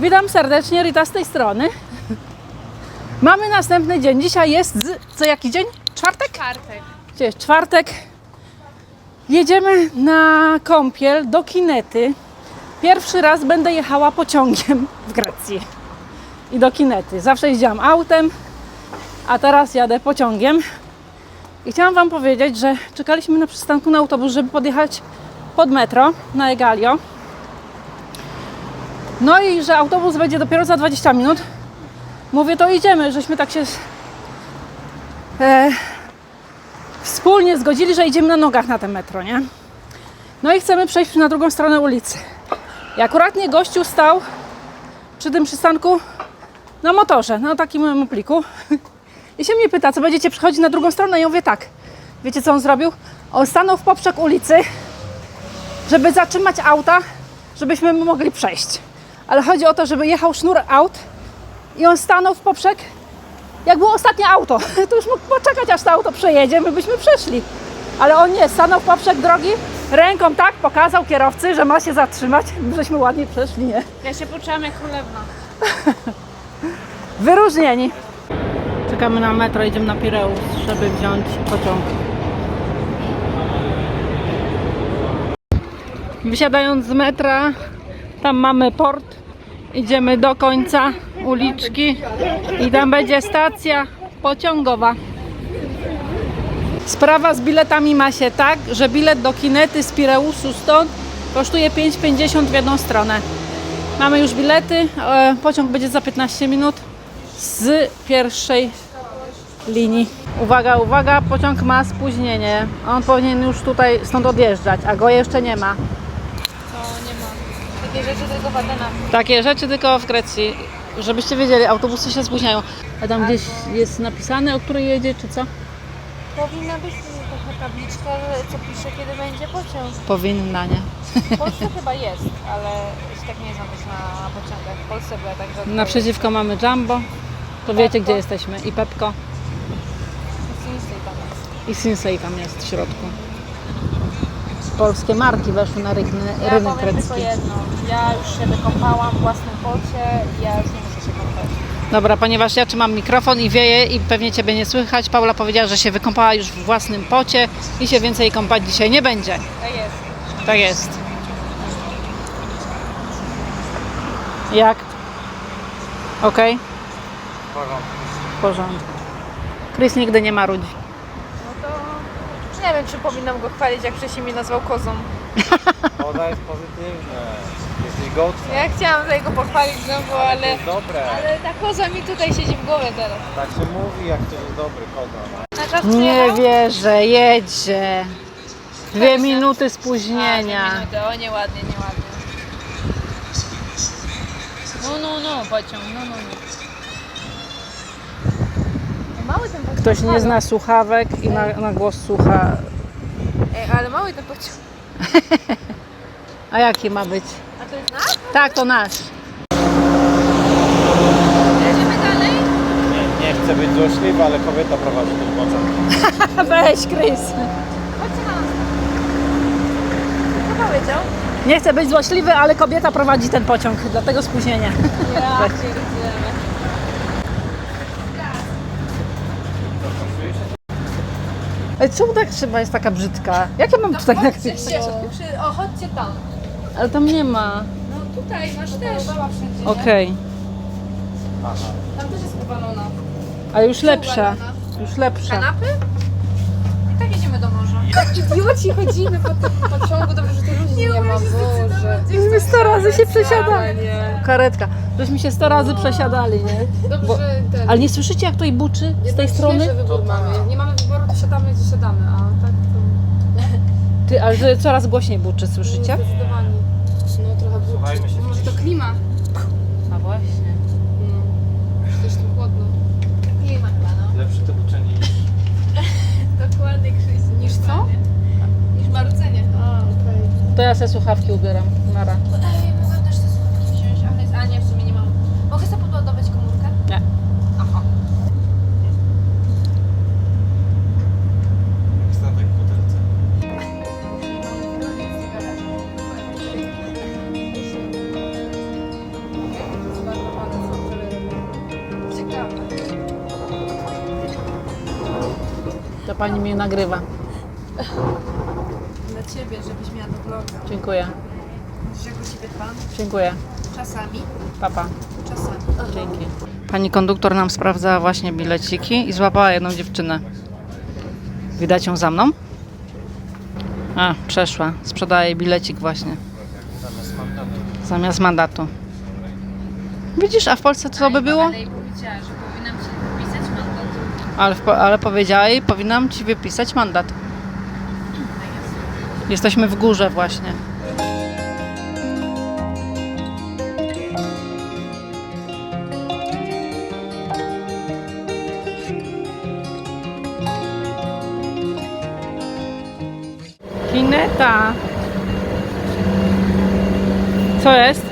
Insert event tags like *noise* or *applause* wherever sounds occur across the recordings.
Witam serdecznie, Rita z tej strony. Mamy następny dzień. Dzisiaj jest, z, co jaki dzień? Czwartek? Czwartek. Dzisiaj jest czwartek. Jedziemy na kąpiel do Kinety. Pierwszy raz będę jechała pociągiem w Grecji i do Kinety. Zawsze jeździłam autem, a teraz jadę pociągiem. I chciałam Wam powiedzieć, że czekaliśmy na przystanku na autobus, żeby podjechać pod metro na Egalio. No i że autobus będzie dopiero za 20 minut. Mówię, to idziemy, żeśmy tak się e, wspólnie zgodzili, że idziemy na nogach na te metro, nie? No i chcemy przejść na drugą stronę ulicy. I akurat nie gościu stał przy tym przystanku na motorze, na takim mopliku. I się mnie pyta, co będziecie przychodzić na drugą stronę? I ja mówię tak. Wiecie, co on zrobił? On stanął w poprzek ulicy, żeby zatrzymać auta, żebyśmy mogli przejść. Ale chodzi o to, żeby jechał sznur aut i on stanął w poprzek, jak było ostatnie auto. *laughs* To już mógł poczekać, aż to auto przejedzie, my byśmy przeszli. Ale on nie, stanął w poprzek drogi, ręką tak pokazał kierowcy, że ma się zatrzymać, *laughs* żeśmy ładnie przeszli, nie? Ja się poczułam jak królewna. *laughs* Wyróżnieni. Czekamy na metro, idziemy na Pireus, żeby wziąć pociąg. Wysiadając z metra, tam mamy port. Idziemy do końca uliczki i tam będzie stacja pociągowa. Sprawa z biletami ma się tak, że bilet do kinety z Pireusu stąd kosztuje 5,50 w jedną stronę. Mamy już bilety. e, Pociąg będzie za 15 minut z pierwszej linii. Uwaga, uwaga, pociąg ma spóźnienie. On powinien już tutaj stąd odjeżdżać, a go jeszcze nie ma. Nie. Takie rzeczy tylko w Atenach. Takie rzeczy tylko w Grecji. Żebyście wiedzieli, autobusy się spóźniają. A tam gdzieś jest napisane, o której jedzie, czy co? Powinna być taka tabliczka, że co pisze, kiedy będzie pociąg. Powinna, nie? W Polsce chyba jest, ale się tak nie znam też na pociągach. W Polsce była tak rzadko. Naprzeciwko mamy Jumbo. To wiecie, gdzie jesteśmy. I Pepko. Sinsei tam jest. I Sinsei tam jest w środku. Polskie marki weszły na rynek, Ja rynek powiem tylko grecki. jedno. Ja już się wykąpałam w własnym pocie i ja już nie muszę się kąpać. Dobra, ponieważ ja trzymam mikrofon i wieje i pewnie Ciebie nie słychać, Paula powiedziała, że się wykąpała już w własnym pocie i się więcej kąpać dzisiaj nie będzie. Tak jest. Tak jest. Jak? Okej? W porządku. Chris nigdy nie marudzi. To nie wiem, czy powinnam go chwalić, jak wcześniej mnie nazwał kozą. *laughs* Woda jest pozytywna. Jesteś gołcem. Ja chciałam tutaj go pochwalić znowu, To ale... jest dobre. Ale ta koza mi tutaj siedzi w głowie teraz. Tak się mówi, jak ktoś jest dobry koza. Na czas Nie przyjechał? wierzę, jedzie. Dwie minuty A, spóźnienia. dwie minuty. O, nieładnie, nieładnie. No, no, no, pociąg, no, no, no. Mały ten pociąg. Ktoś nie zna słuchawek i na, na głos słucha. Ej, ale mały ten pociąg. A jaki ma być? A to jest nasz? Tak, to nasz. Jedziemy dalej? Nie, nie chcę być złośliwy, ale kobieta prowadzi ten pociąg. *laughs* Weź, Chris. Chodźcie na nas. Co powiedział? Nie chcę być złośliwy, ale kobieta prowadzi ten pociąg, dlatego spóźnienie. Ja pierdzielę. Ale czemu tak trzyma jest taka brzydka? Jak ja mam tutaj Chodźcie napisać? się, przy, o, chodźcie tam. Ale tam nie ma. No tutaj masz też. Okej. Tam też jest balona. A już lepsza. Już lepsza. Kanapy? I tak jedziemy do morza. *laughs* Idioci chodzimy po tym *laughs* pociągu, dobrze, że tu ludzi nie, ma, Boże. My 100 razy się przesiadali. Karetka. Żeśmy się 100 razy przesiadali, nie? Dobrze, Bo- że ten... Ale nie słyszycie jak to i buczy z tej strony? Świeży wybór mamy. Jak nie mamy wyboru, to siadamy, to siadamy, a tak to... Ty, ale że coraz głośniej buczy, słyszycie? Zdecydowanie. No trochę buczy. Słuchajmy się Może to klima. A właśnie. No. Też tu chłodno. Nie ma chyba, no. Lepsze to uczenie niż... *laughs* Dokładnie, Krzysiu. Niż co? Niż marudzenie. A, okej. To ja sobie słuchawki ubieram. Nara. *laughs* pani mnie nagrywa. Dla ciebie, żebyś miała do vloga. Dziękuję. O ciebie dbam? Dziękuję. Czasami. Papa. Czasami. Dzięki. Pani konduktor nam sprawdzała właśnie bileciki i złapała jedną dziewczynę. Widać ją za mną? A, przeszła. Sprzedaje bilecik właśnie. Zamiast mandatu. Zamiast mandatu. Widzisz, a w Polsce co by było? Ale jej powiedziała, że powinnam ci wypisać mandat. Ale, ale powiedziała jej, powinnam ci wypisać mandat. Jesteśmy w górze właśnie. Kineta. Co jest?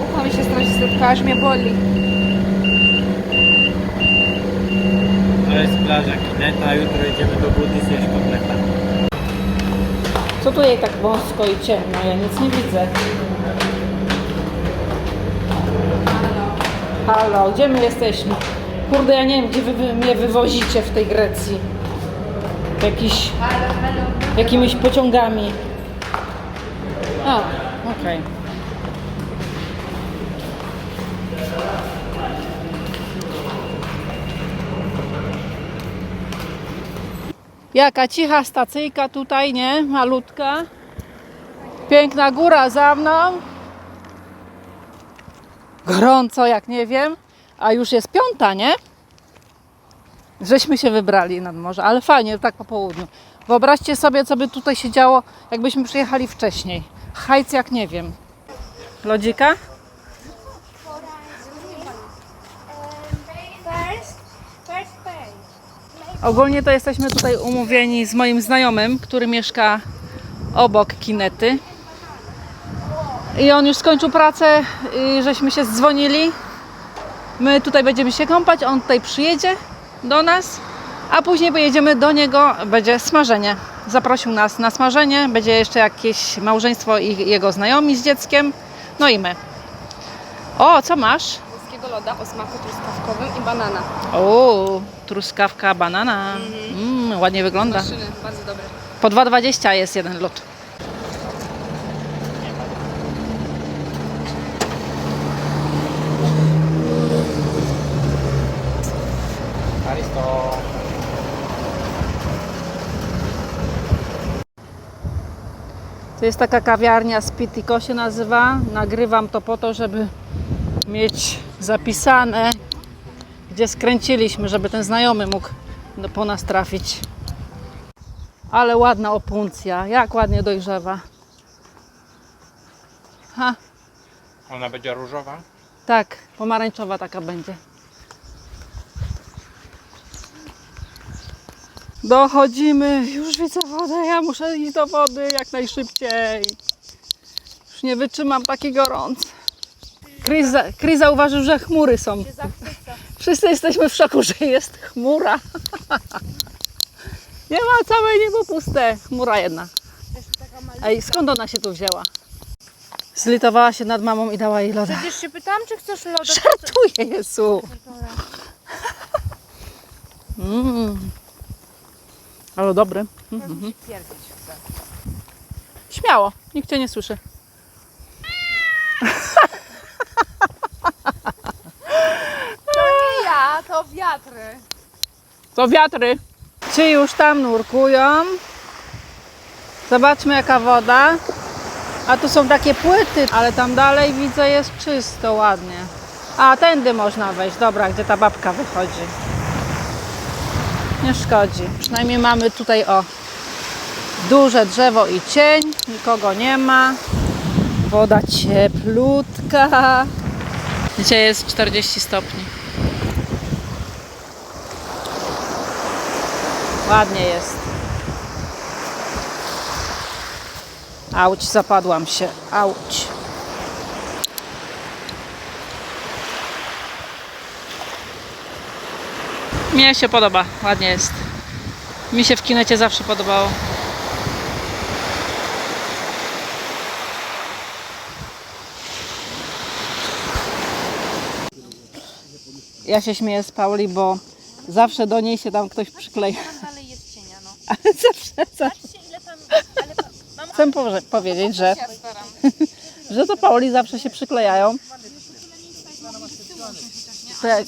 Ucho mi się strasznie aż mnie boli. Jest plaża Kineta, jutro idziemy do Budy zjeść kotleta. Co tu jej tak wąsko i ciemno? Ja nic nie widzę. Halo, gdzie my jesteśmy? Kurde, ja nie wiem, gdzie wy, wy mnie wywozicie w tej Grecji. Jakiś, jakimiś pociągami. A, okej. Jaka cicha stacyjka tutaj, nie? Malutka. Piękna góra za mną. Gorąco, jak nie wiem. A już jest piąta, nie? Żeśmy się wybrali nad morze, ale fajnie, tak po południu. Wyobraźcie sobie, co by tutaj się działo, jakbyśmy przyjechali wcześniej. Hajc jak nie wiem. Lodzika? Ogólnie to jesteśmy tutaj umówieni z moim znajomym, który mieszka obok kinety. I on już skończył pracę i żeśmy się dzwonili. My tutaj będziemy się kąpać, on tutaj przyjedzie do nas, a później pojedziemy do niego, będzie smażenie. Zaprosił nas na smażenie, będzie jeszcze jakieś małżeństwo i jego znajomi z dzieckiem, no i my. O, co masz? Włoskiego loda o smaku truskawkowym i banana. O, truskawka, banana. Mm, ładnie wygląda. Maszyny, bardzo dobre. Po 2,20 jest jeden. Aristo. To jest taka kawiarnia Spitiko się nazywa. Nagrywam to po to, żeby mieć zapisane, gdzie skręciliśmy, żeby ten znajomy mógł po nas trafić. Ale ładna opuncja, jak ładnie dojrzewa. Ha, Ona będzie różowa? tak, pomarańczowa taka będzie. Dochodzimy, już widzę wodę, ja muszę iść do wody jak najszybciej. Już nie wytrzymam taki gorący. Chris, Chris zauważył, że chmury są. Wszyscy jesteśmy w szoku, że jest chmura. *laughs* Nie ma całe niebo puste, chmura jedna. Ej, skąd ona się tu wzięła? Zlitowała się nad mamą i dała jej loda. Przecież się pytałam, czy chcesz loda. Żartuję, Jezu. Mm. Ale dobry. Mhm. Śmiało, nikt cię nie słyszy. *laughs* To nie ja, to wiatry. To wiatry. Ci już tam nurkują. Zobaczmy jaka woda. A tu są takie płyty, ale tam dalej widzę jest czysto, ładnie. A tędy można wejść. Dobra, gdzie ta babka wychodzi. Nie szkodzi. Przynajmniej mamy tutaj o duże drzewo i cień. Nikogo nie ma. Woda cieplutka. Dzisiaj jest 40 stopni. Ładnie jest. Auć, zapadłam się. Auć. Mnie się podoba, ładnie jest. Mi się w kinecie zawsze podobało. Ja się śmieję z Pauli, bo zawsze do niej się tam ktoś przykleja. Dalej jest Patrzcie ile tam... Ale pa, mam Chcę powie- powiedzieć, że, *laughs* że to Pauli zawsze się przyklejają. To jak,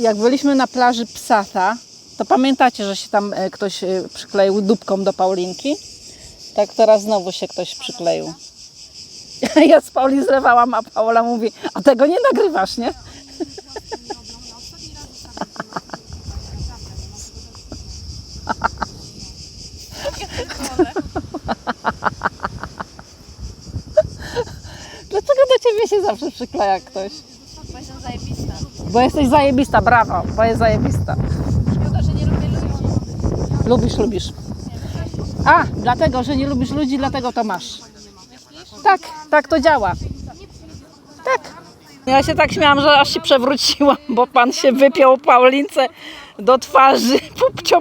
jak byliśmy na plaży Psata, to pamiętacie, że się tam e, ktoś e, przykleił dupką do Paulinki? Tak teraz znowu się ktoś przykleił. *laughs* Ja z Pauli zrywałam, a Paula mówi, a tego nie nagrywasz, nie? Dlaczego do ciebie się zawsze przykleja ktoś? bo jestem zajebista. Bo jesteś zajebista, brawo, bo jest zajebista. Szkoda, że nie lubię ludzi. Lubisz, lubisz. A, dlatego, że nie lubisz ludzi, dlatego to masz. Tak, tak to działa. Tak. Ja się tak śmiałam, że aż się przewróciłam, bo pan się wypiął Paulince do twarzy pupcią.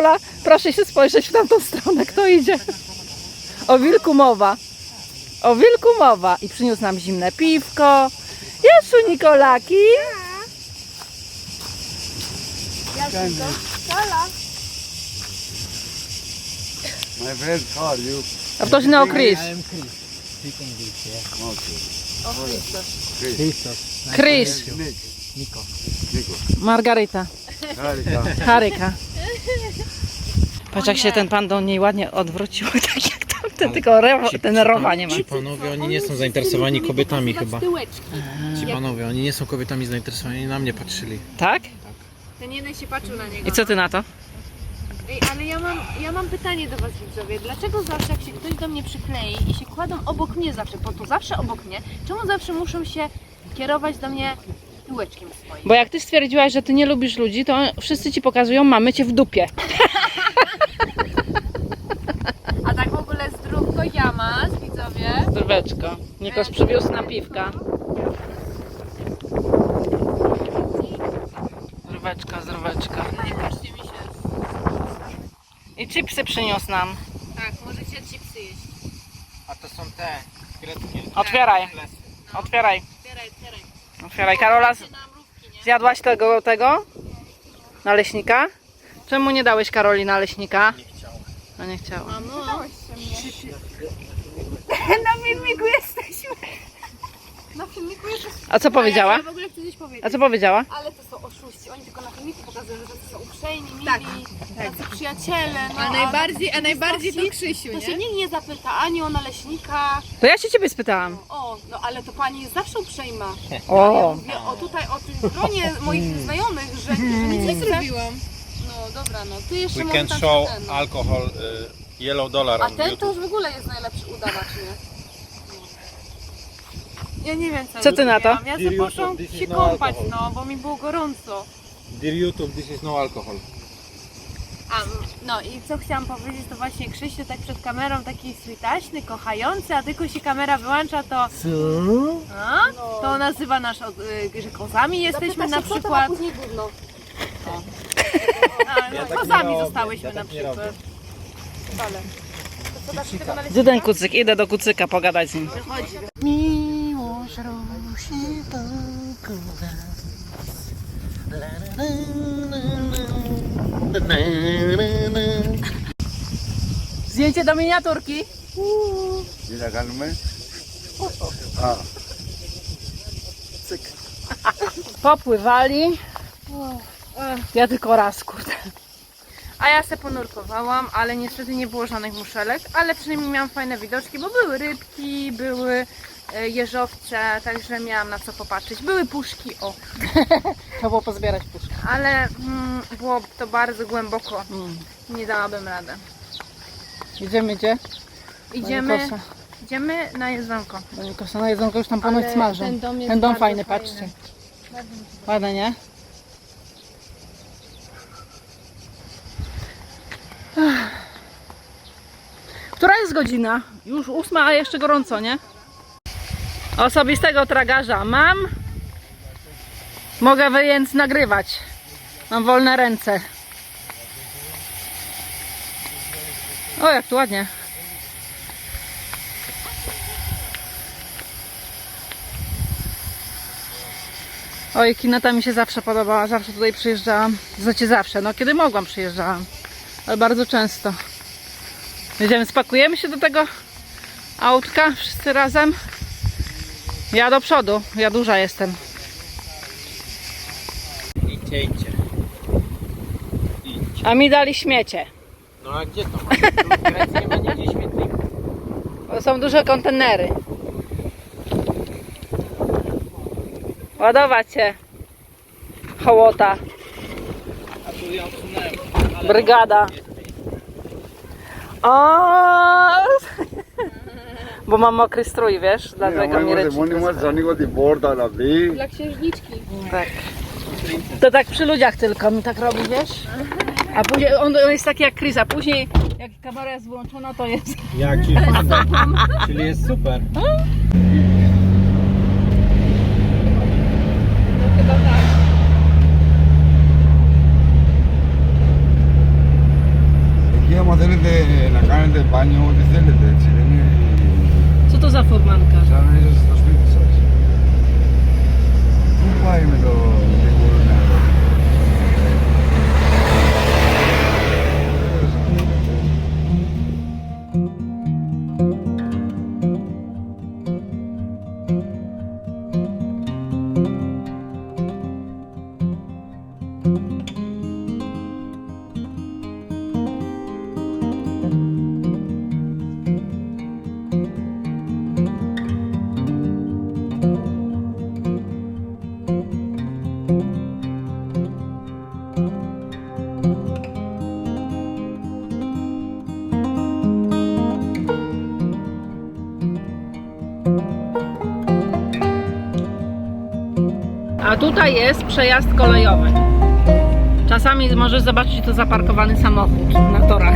Paula, proszę się spojrzeć w tamtą stronę, kto idzie. O wilku mowa. O wilku mowa. I przyniósł nam zimne piwko. Jesu, Nikolaki. My friend, are you? A ktoś na Chris. Chris. Harika. Haryka. *laughs* Patrz jak się ten pan do niej ładnie odwrócił, *laughs* tak jak tamten, tylko rewo, ten rowa nie ma. Ci panowie, oni nie są zainteresowani kobietami chyba. Ci panowie, oni nie są kobietami zainteresowani, na mnie patrzyli. Tak? Ten jeden się patrzył na niego. I co ty na to? Ej, ale ja mam, ja mam pytanie do was widzowie. Dlaczego zawsze jak się ktoś do mnie przyklei i się kładą obok mnie zawsze, bo to zawsze obok mnie, czemu zawsze muszą się kierować do mnie tyłeczkiem swoim? Bo jak ty stwierdziłaś, że ty nie lubisz ludzi, to wszyscy ci pokazują, mamy cię w dupie. *laughs* A tak w ogóle zdrówko Jamas, widzowie. Zdróweczko. Nikos przywiózł na piwka. Zdróweczka, zdróweczka. Nie patrzcie mi się. I chipsy przyniósł nam. Tak, możecie chipsy jeść. A to są te greckie. Otwieraj. Otwieraj. Otwieraj, otwieraj. Otwieraj. Karola, z- zjadłaś tego, tego? Naleśnika? Czemu nie dałeś Karoli naleśnika? Nie chciała. No nie chciała. Mamo. *laughs* Na filmiku jesteśmy. Na filmiku jest A co powiedziała? Ja w ogóle chcę coś powiedzieć. A co powiedziała? Ale to są oszuści. Oni tylko na filmiku pokazują, że to są uprzejmi, mili, tak, tacy przyjaciele. No, A najbardziej, a najbardziej to Krzysiu, To się nikt nie zapyta ani o naleśnika. To ja się ciebie spytałam. O, no ale to pani jest zawsze uprzejma. Ja O, mówię o tutaj, o tym gronie moich znajomych, że, że nic nie. Zrobiłam. Dobra, no ty jeszcze We can tam show ten, no. alcohol, y, yellow dollar A on ten to YouTube. już w ogóle jest najlepszy udawacz, nie? Ja nie wiem co Co ty na to? zrobiłam. Ja sobie poszłam się no kąpać, alcohol. no, bo mi było gorąco. Dear YouTube, this is no alcohol. A, no i co chciałam powiedzieć, to właśnie Krzysiu tak przed kamerą taki switaśny, kochający, a tylko się kamera wyłącza, to... A? To nazywa nas, od, y, że kozami jesteśmy na przykład. później gówno. A, no, tak kozami nie robię, zostałyśmy ja na tak nie przykład. Wcale. To naleśnika? Zyden kucyk, idę do kucyka pogadać z nim. Wychodzi. Zdjęcie do miniaturki. Mira, calme. Ah, Popływali. Ja tylko raz, kurde. A ja se ponurkowałam, ale niestety nie było żadnych muszelek, ale przynajmniej miałam fajne widoczki, bo były rybki, były e, jeżowce, także miałam na co popatrzeć. Były puszki, o, *laughs* Trzeba było pozbierać puszkę. ale mm, było to bardzo głęboko, Mm. nie dałabym rady. Idziemy gdzie? Idziemy. Idziemy na jedzonko. Bo Nikosa na jedzonko już tam ponoć Ale smażą. ten dom jest Ten dom fajny, fajny. patrzcie. Ładny, nie? Jest godzina? Już ósma, a jeszcze gorąco, nie? Osobistego tragarza mam. Mogę więc nagrywać. Mam wolne ręce. O, jak tu ładnie. Oj, kineta mi się zawsze podobała, zawsze tutaj przyjeżdżałam. Znaczy zawsze, no kiedy mogłam przyjeżdżałam, ale bardzo często. Jedziemy, spakujemy się do tego autka wszyscy razem. Ja do przodu, ja duża jestem. Idźcie. A mi dali śmiecie. No a gdzie to ma? W Grecji nie śmietnika. To są duże kontenery. Ładować się. Hołota. Brygada. O! Bo mam mokry strój, wiesz? Dlatego mi. Dla księżniczki. Tak. To tak przy ludziach tylko mi tak robi, wiesz? A później on, on jest taki jak Chris, a później jak kamera jest wyłączona, to jest. Jak ci fajnie. Czyli jest super. *laughs* de la carne del baño de de chileno y... Co to za furmanka? Żadne jest tutaj jest przejazd kolejowy. Czasami możesz zobaczyć tu zaparkowany samochód na torach.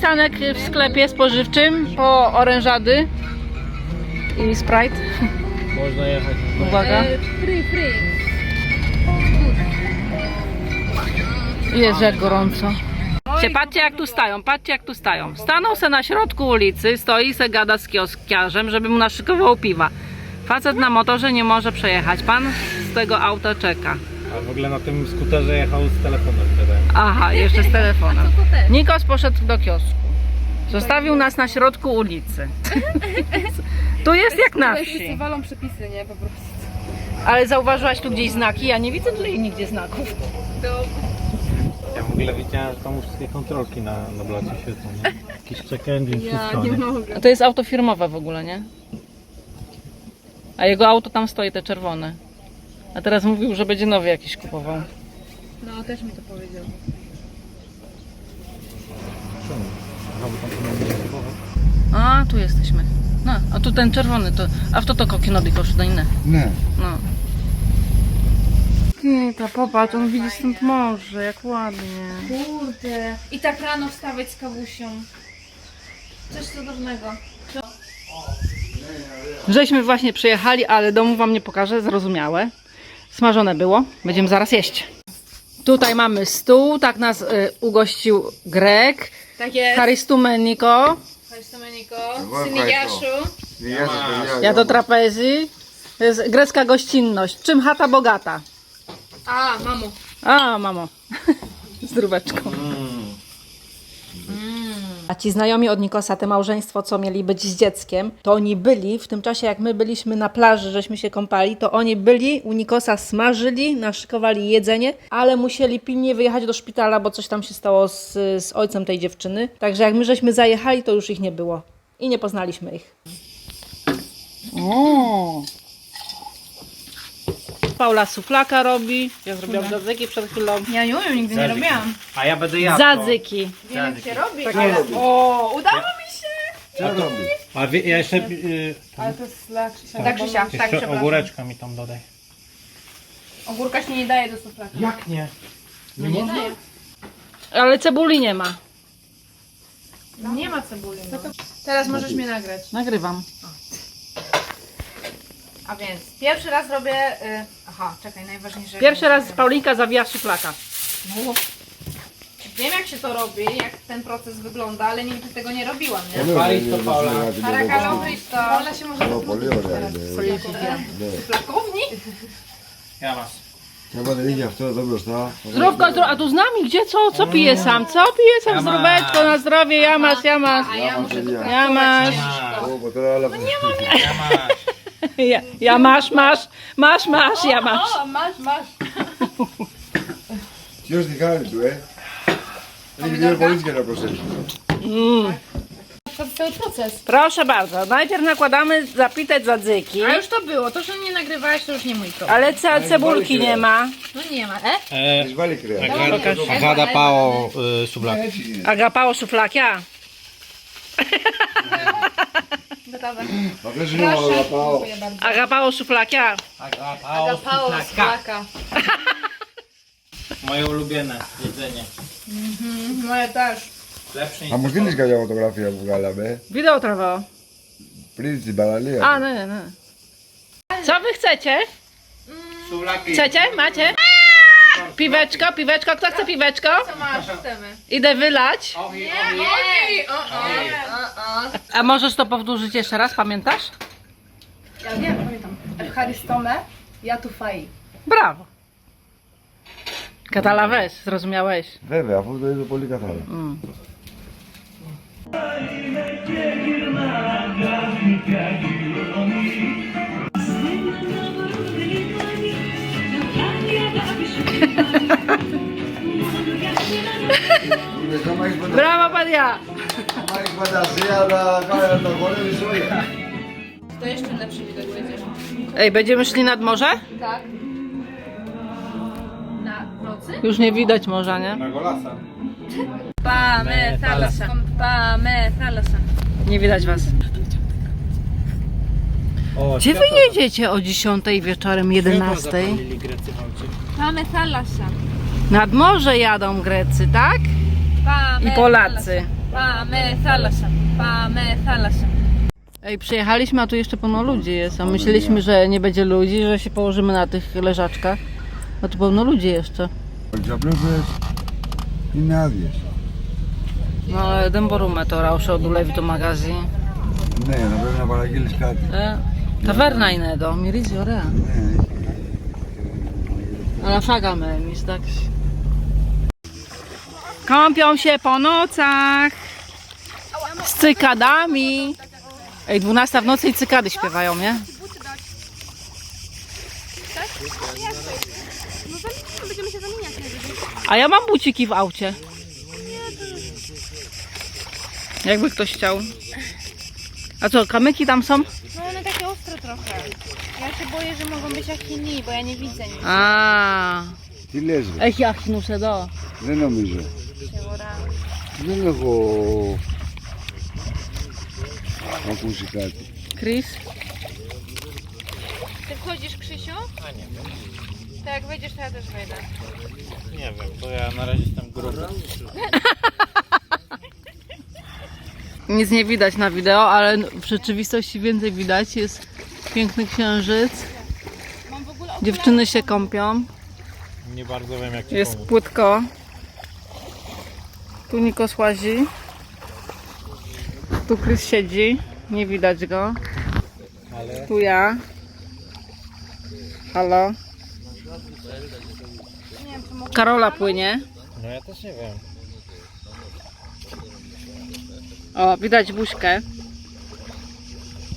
Przystanek w sklepie spożywczym po orężady i Sprite. Można jechać. Uwaga. Free, free. Jest jak gorąco. Patrzcie, patrzcie jak tu stają, patrzcie jak tu stają. Stanął se na środku ulicy, stoi se gada z kioskiarzem, żeby mu naszykował piwa. Facet na motorze nie może przejechać. Pan z tego auta czeka. A w ogóle na tym skuterze jechał z telefonem wtedy. Aha, jeszcze z telefonem. To też. Nikos poszedł do kiosku. Zostawił nas na środku ulicy. *laughs* Tu jest jak na Wszyscy wsi. walą przepisy, nie? Po prostu. Ale zauważyłaś tu gdzieś znaki? Ja nie widzę tutaj nigdzie znaków. Ja w ogóle widziałem, że tam już wszystkie kontrolki na, na blacie świecą. Nie? Jakiś check engine, Ja wszystko, nie nie? mogę. A to jest auto firmowe w ogóle, nie? A jego auto tam stoi, te czerwone. A teraz mówił, że będzie nowy jakiś kupował. No, też mi to powiedział. Na A, tu jesteśmy. No, a tu ten czerwony, to... A w to to kokino di koszta inne. Ne. No. Nie, ta popatrz, on widzi stąd morze, jak ładnie. Kurde. I tak rano wstawać z kawusią. Coś cudownego. Żeśmy właśnie przyjechali, ale domu wam nie pokażę, zrozumiałe. Smażone było, będziemy zaraz jeść. Tutaj mamy stół, tak nas y, ugościł Grek. Tak jest. Charystumeniko. Se tenía. Ja do trapezji. To jest grecka gościnność. Czym chata bogata? A, mamo. A, mamo. *laughs* Z dróweczką. Mm. A ci znajomi od Nikosa, te małżeństwo, co mieli być z dzieckiem, to oni byli, w tym czasie jak my byliśmy na plaży, żeśmy się kąpali, to oni byli, u Nikosa smażyli, naszykowali jedzenie, ale musieli pilnie wyjechać do szpitala, bo coś tam się stało z, z ojcem tej dziewczyny. Także jak my żeśmy zajechali, to już ich nie było. I nie poznaliśmy ich. O. Paula suflaka robi. Ja zrobiłam zadzyki przed chwilą. Ja nie umiem, nigdy nie robiłam. A ja będę jadł. Zadzyki. Wiem jak się robi. O, Udało mi się! Co robisz? A wie, ja jeszcze, yy, Ale to jest dla Krzysia. Tak, Krzysia, tak, jeszcze przepraszam. ogóreczka mi tam dodaj. Ogórka się nie daje do suflaka. Jak nie? No nie daje. Ale cebuli nie ma. Nie ma cebuli. No. Teraz możesz mnie nagrać. Nagrywam. A więc pierwszy raz robię. Y... Aha, czekaj, najważniejsze. Pierwszy raz Paulinka zawija szuflaka. Wiem jak się to robi, jak ten proces wygląda, ale nigdy tego nie robiłam, nie? Palić to Paula. Karakalowy to. Ona się może No. Flakowni? Ja masz. Ja będę widział, kto dobrze sta. Zdrówko, zdro- a tu z nami gdzie? Co? Co pije sam? Co pije sam? Ja Zdróweczko na zdrowie, ja masz, ja masz. A ja muszę tu Ja masz. O, bo to ale... Ja masz. Ja, ja masz, masz, masz, masz, ja masz. O, masz, masz. Już dychałem tu, eh? Nie widziałem policzkę na proszę. To jest cały proces. Proszę bardzo, najpierw nakładamy zapitać zadzyki, A już to było, to, że nie nagrywałeś, to już nie mój problem. ale ce- cebulki nie ma. No nie ma, e? E, Już wali krew. Agada Pao y, Sublak. Agapało szuflakia. *laughs* Gotowe. A wiesz, że nie ma łapał. Dziękuję bardzo. Agapało szuflakia. Agapało z flaka. *laughs* Moje ulubione jedzenie. Moje też. Lepsze niż A może kiedyś gadał fotografia w Galabę? Wideo trawo. Principal ali. A, nie, nie. Co wy chcecie? Chcecie? Macie? Piweczko, piweczko, kto chce piweczko? Co masz? Chcemy. Idę wylać. Nie, o, o. A możesz to powtórzyć jeszcze raz, pamiętasz? Ja wiem, pamiętam. Ewcharystome, ja tu fai. Brawo. Katala weź, zrozumiałeś. Βέβαια, αφού το είδε πολύ καθαρά. Άμα έχεις φαντα- Brawo, Padia. To jeszcze lepszy widok będziesz. Ej, będziemy szli nad morze? Tak. Na nocy? Już nie widać morza, nie? Na golasa. Pame thalasan. Pame thalasan. Nie widać was. Gdzie wy jedziecie o 10 wieczorem, światła 11? Grecy Pame thalasan. Nad morze jadą Grecy, tak? I Polacy. Pame thalassa. Pame thalassa. Ej, przyjechaliśmy, a tu jeszcze pełno ludzi jest. A myśleliśmy, że nie będzie ludzi, że się położymy na tych leżaczkach. A tu pełno ludzi jeszcze. Οι ξαπλώπες είναι άδειες. No ale δεν μπορούμε τώρα όσο δουλεύει το μαγαζί. Ναι, να πρέπει να παραγγείλεις κάτι. Ε, ταβέρνα είναι εδώ, μυρίζει ωραία. Ναι, Ale fagamy emil, tak. Kąpią się po nocach z cykadami. Ej, 12 w nocy i cykady śpiewają, nie? A ja mam buciki w aucie. Jakby ktoś chciał. A co, kamyki tam są? No one takie ostre trochę. Ja się boję, że mogą być achini, bo ja nie widzę nic. A. Ti leży. Ech, achinuse, da. Ne namıcı. Δεν έχω ακούσει κάτι. Chris? Ty wchodzisz, Krzysiu? A nie. To jak wejdziesz, to ja też wejdę. Nie wiem, to ja na razie jestem gruby. *laughs* Nic nie widać na wideo, ale w rzeczywistości więcej widać. Jest piękny księżyc. Dziewczyny się kąpią. Nie bardzo wiem jak ci Jest pomóc. płytko. Tu Nikos łazi. Tu Chris siedzi. Nie widać go. Tu ja. Halo. Karola płynie. no ja też nie wiem. O, widać buźkę.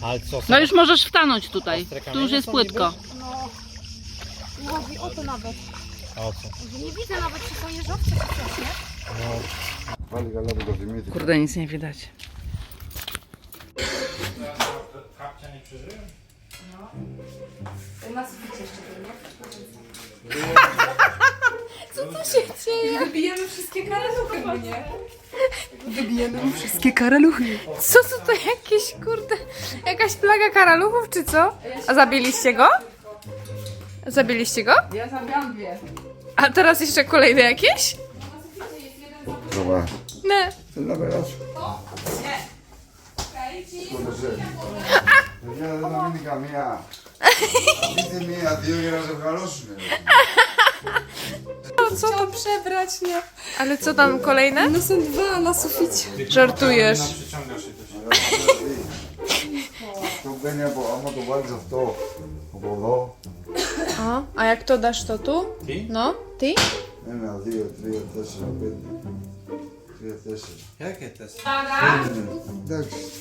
Ale co? No już możesz wstanąć tutaj. Tu już jest płytko. Nie chodzi o to nawet. A o co? Że nie widzę nawet, czy są jeżowce, czy coś, nie? Kurde, nic nie widać. Kapcia nie przeżyje? *laughs* Co to to jakieś, kurde, jakaś plaga karaluchów, czy co? A zabiliście go? Zabiliście go? Ja zabiłam dwie. A teraz jeszcze kolejne jakieś? Nie. ¿Te la verás? Puede ser. Ella es una amiga mía. Dice mía, tío, que eras regalos. Co to przebrać, nie? Ale co tam kolejne? No są dwa na suficie. Żartujesz. Przyciągasz się też. Tú venía, pues vamos a tomar esos dos. O por dos. O, a jak to dasz to tu? Ty? No, ty? Tres, repente. Trío, Jakie testy? Tak,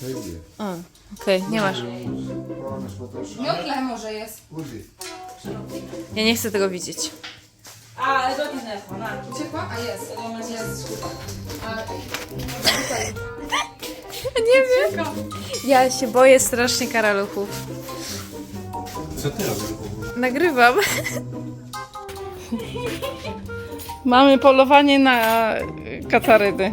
serio. O, okej, nie masz. Miotle może jest. Uzi. Ja nie chcę tego widzieć. A, ale do Disney'a, na. Uciekła? A jest. jest. *laughs* Nie wiem. Ja się boję strasznie karaluchów. Co ty robisz w ogóle? Nagrywam. *laughs* Mamy polowanie na y, kacarydy.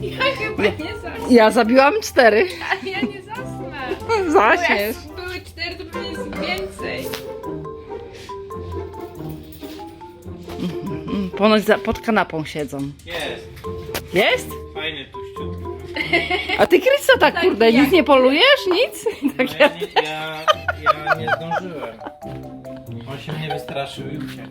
Ja chyba nie zasnę. Ja zabiłam cztery. Ale ja nie zasnę. Zaśniesz. Były cztery, to pewnie jest więcej. Mm, Ponoć za, pod kanapą siedzą. Jest. Jest? Fajny tuściutki. A ty, Krysto, tak kurde, nic nie polujesz? Nic? No Tak ja, ja... nie, ja, ja nie zdążyłem. On się mnie wystraszył i uciekł.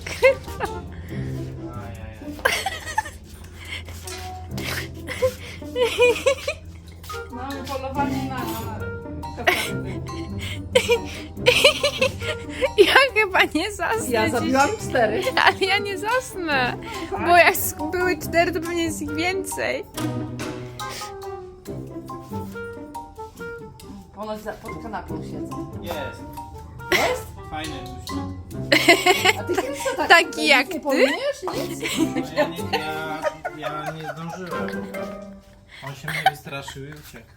zabiłam cztery. *laughs* Ale ja nie zasnę. Bo jak były cztery, to pewnie jest ich więcej. Za, pod kanapą siedzą. Jest. Jest? Fajny. A ty, Krysto, tak Taki jak nic nie ty? Nic? No ja, nie, ja, ja nie zdążyłem. On się mnie wystraszył i uciekł.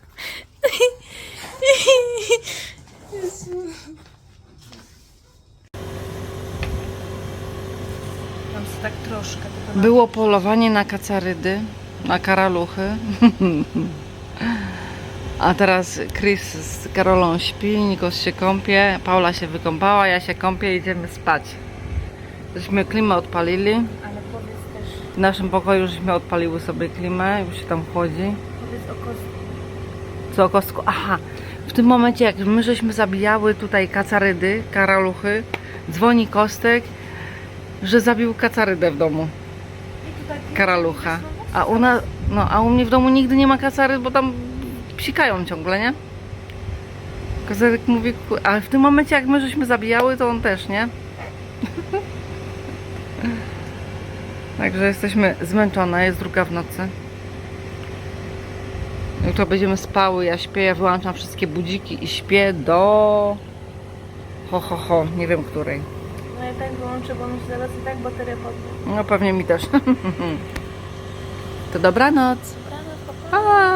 *laughs* Mam sobie tak troszkę. Tylko Było polowanie na kacarydy, na karaluchy. *laughs* A teraz Chris z Karolą śpi, Nikos się kąpie, Paula się wykąpała, ja się kąpię, idziemy spać. Żeśmy klimę odpalili. Ale powiedz też, W naszym pokoju żeśmy odpaliły sobie klimę, już się tam chłodzi. powiedz o kostce. Co o kostku? Aha, w tym momencie jak my żeśmy zabijały tutaj kacarydy, karaluchy, dzwoni kostek, że zabił kacarydę w domu. Karalucha. A u, na, no, a u mnie w domu nigdy nie ma kacary, bo tam psikają ciągle, nie? Kazarek mówi, ale w tym momencie jak my żeśmy zabijały, to on też, nie? *laughs* Także jesteśmy zmęczone, jest druga w nocy. Jutro będziemy spały, ja śpię, ja wyłączam wszystkie budziki i śpię do... Ho, ho, ho, nie wiem której. Tak wyłączę, bo mi się zaraz i tak bateria padnie. No pewnie mi też. *laughs* To dobranoc. Pa! Our